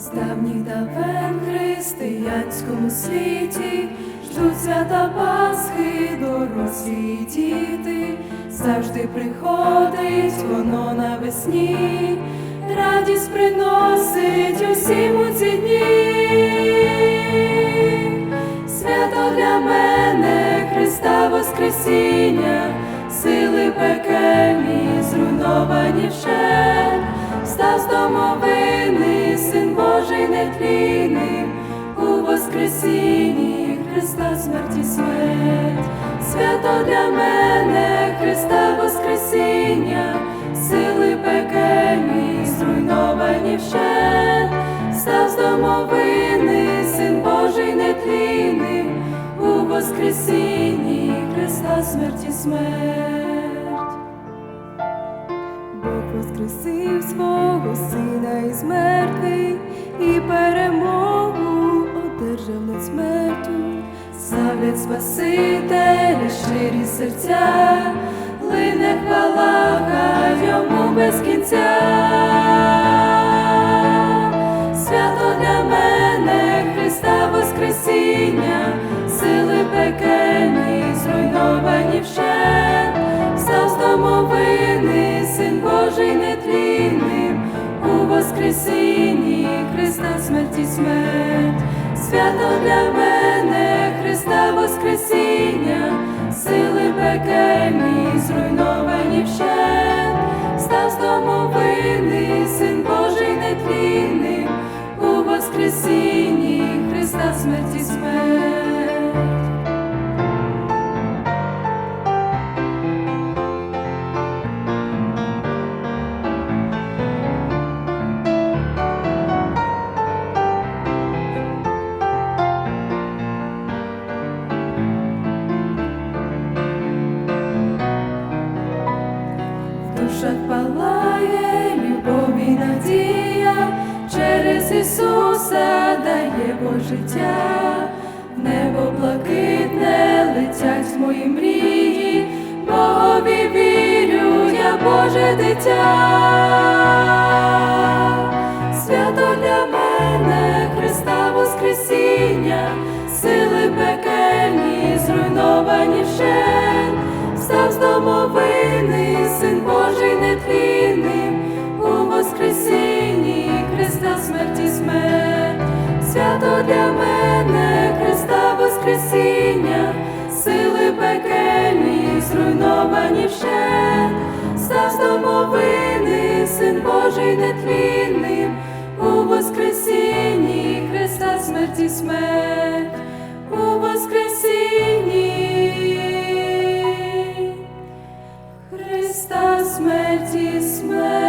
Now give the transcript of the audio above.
З давніх давен християнському світі ждуть свята Пасхи, дорослі діти, завжди приходить воно навесні, радість приносить усім у ці дні. Свято для мене Христа Воскресіння, сили пекельні, зруйновані вщент, став з домовини, Син Божий нетлінний, у Воскресінні Христа смерті смерть, свято для мене Христа Воскресіння, сили пекельні, зруйновані вщент, став з домовини, Син Божий нетлінний, у Воскресінні Христа смерті смерть. Воскресив свого сина із мертвих і перемогу одержав над смертю. Славлять Спасителя, щирі серця, лине хвала йому без кінця. Свято для мене Христа Воскресіння, сили пекельні, зруйновані у Воскресінні Христа смерті смерть, свято для мене Христа Воскресіння, сили пекельні, зруйновані вщент, став з домовини, Син Божий нетлінним, у Воскресінні Христа смерті смерть. Душах палає любов і надія, через Ісуса дає Бог життя, в небо блакитне летять мої мрії, Богові вірю, я Боже дитя. Свято для Воскресіння, сили пекельні, зруйновані вщент, став з домовини, Син Божий нетлінним, у Воскресінні Христа смерті смерть, у Воскресінні Христа смерті смерть.